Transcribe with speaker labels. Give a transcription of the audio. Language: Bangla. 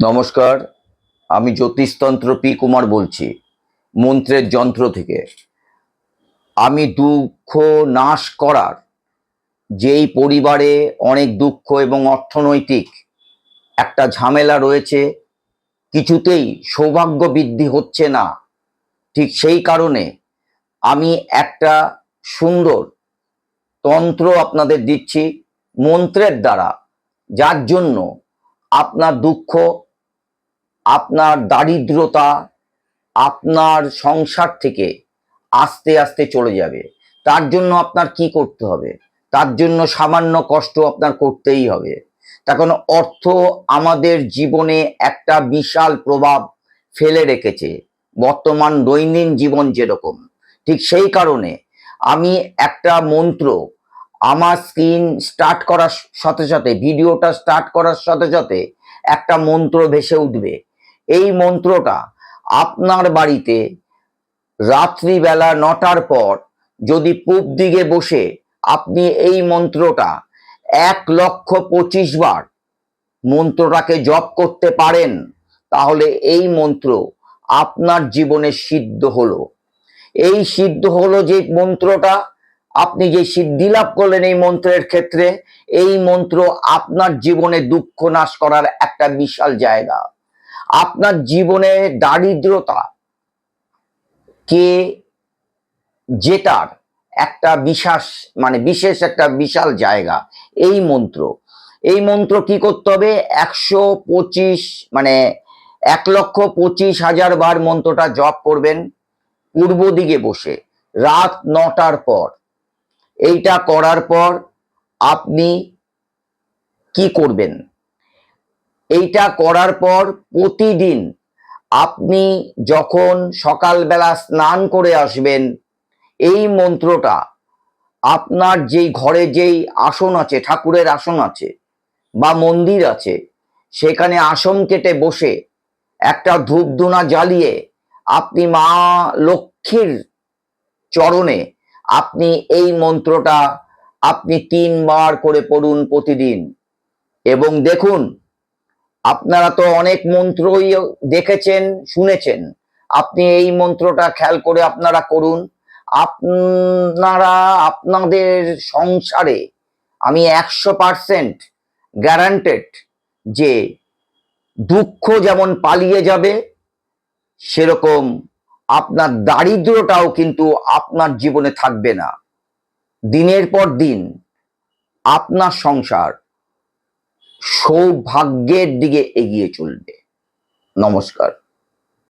Speaker 1: নমস্কার, আমি জ্যোতিষতন্ত্র পি কুমার বলছি, মন্ত্রের যন্ত্র থেকে। আমি দুঃখ নাশ করার, যেই পরিবারে অনেক দুঃখ এবং অর্থনৈতিক একটা ঝামেলা রয়েছে, কিছুতেই সৌভাগ্য বৃদ্ধি হচ্ছে না। ঠিক সেই কারণে আমি একটা সুন্দর তন্ত্র আপনাদের দিচ্ছি মন্ত্রের দ্বারা, যার জন্য আপনার দুঃখ আপনার দারিদ্রতা আপনার সংসার থেকে আস্তে আস্তে চলে যাবে। তার জন্য আপনার কি করতে হবে? তার জন্য সামান্য কষ্ট আপনার করতেই হবে। তখন অর্থ আমাদের জীবনে একটা বিশাল প্রভাব ফেলে রেখেছে। বর্তমান দৈনন্দিন জীবন যেরকম। ঠিক সেই কারণে আমি একটা মন্ত্র আমার স্ক্রিন স্টার্ট করার সাথে সাথে, ভিডিওটা স্টার্ট করার সাথে সাথে একটা মন্ত্র ভেসে উঠবে। এই মন্ত্রটা আপনার বাড়িতে রাত্রিবেলা নটার পর যদি পূব দিকে বসে আপনি এই মন্ত্রটা এক লক্ষ পঁচিশ বার মন্ত্রটাকে জপ করতে পারেন, তাহলে এই মন্ত্র আপনার জীবনে সিদ্ধ হলো। এই সিদ্ধ হলো যে মন্ত্রটা, আপনি যে সিদ্ধি লাভ করলেন এই মন্ত্রের ক্ষেত্রে, এই মন্ত্র আপনার জীবনে দুঃখ নাশ করার একটা বিশাল জায়গা। আপনার জীবনে দারিদ্রতা কে জেতার একটা বিশাস মানে বিশেষ একটা বিশাল জায়গা। এই মন্ত্র। এই মন্ত্র কি করতে হবে? একশো পঁচিশ মানে এক লক্ষ পঁচিশ হাজার বার মন্ত্রটা জপ করবেন পূর্ব দিকে বসে, রাত নটার পর। এইটা করার পর আপনি কি করবেন? এইটা করার পর প্রতিদিন আপনি যখন সকালবেলা স্নান করে আসবেন, এই মন্ত্রটা আপনার যেই ঘরে যেই আসন আছে, ঠাকুরের আসন আছে বা মন্দির আছে, সেখানে আসন কেটে বসে একটা ধূপধুনা জ্বালিয়ে আপনি মা লক্ষ্মীর চরণে আপনি এই মন্ত্রটা আপনি তিনবার করে পড়ুন প্রতিদিন। এবং দেখুন আপনারা তো অনেক মন্ত্রই দেখেছেন, শুনেছেন। আপনি এই মন্ত্রটা খেয়াল করে আপনারা করুন। আপনারা আপনাদের সংসারে আমি একশো পার্সেন্ট গ্যারান্টেড যে দুঃখ যেমন পালিয়ে যাবে, সেরকম আপনার দারিদ্রটাও কিন্তু আপনার জীবনে থাকবে না। দিনের পর দিন আপনার সংসার সৌভাগ্যের দিকে এগিয়ে চলবে। নমস্কার।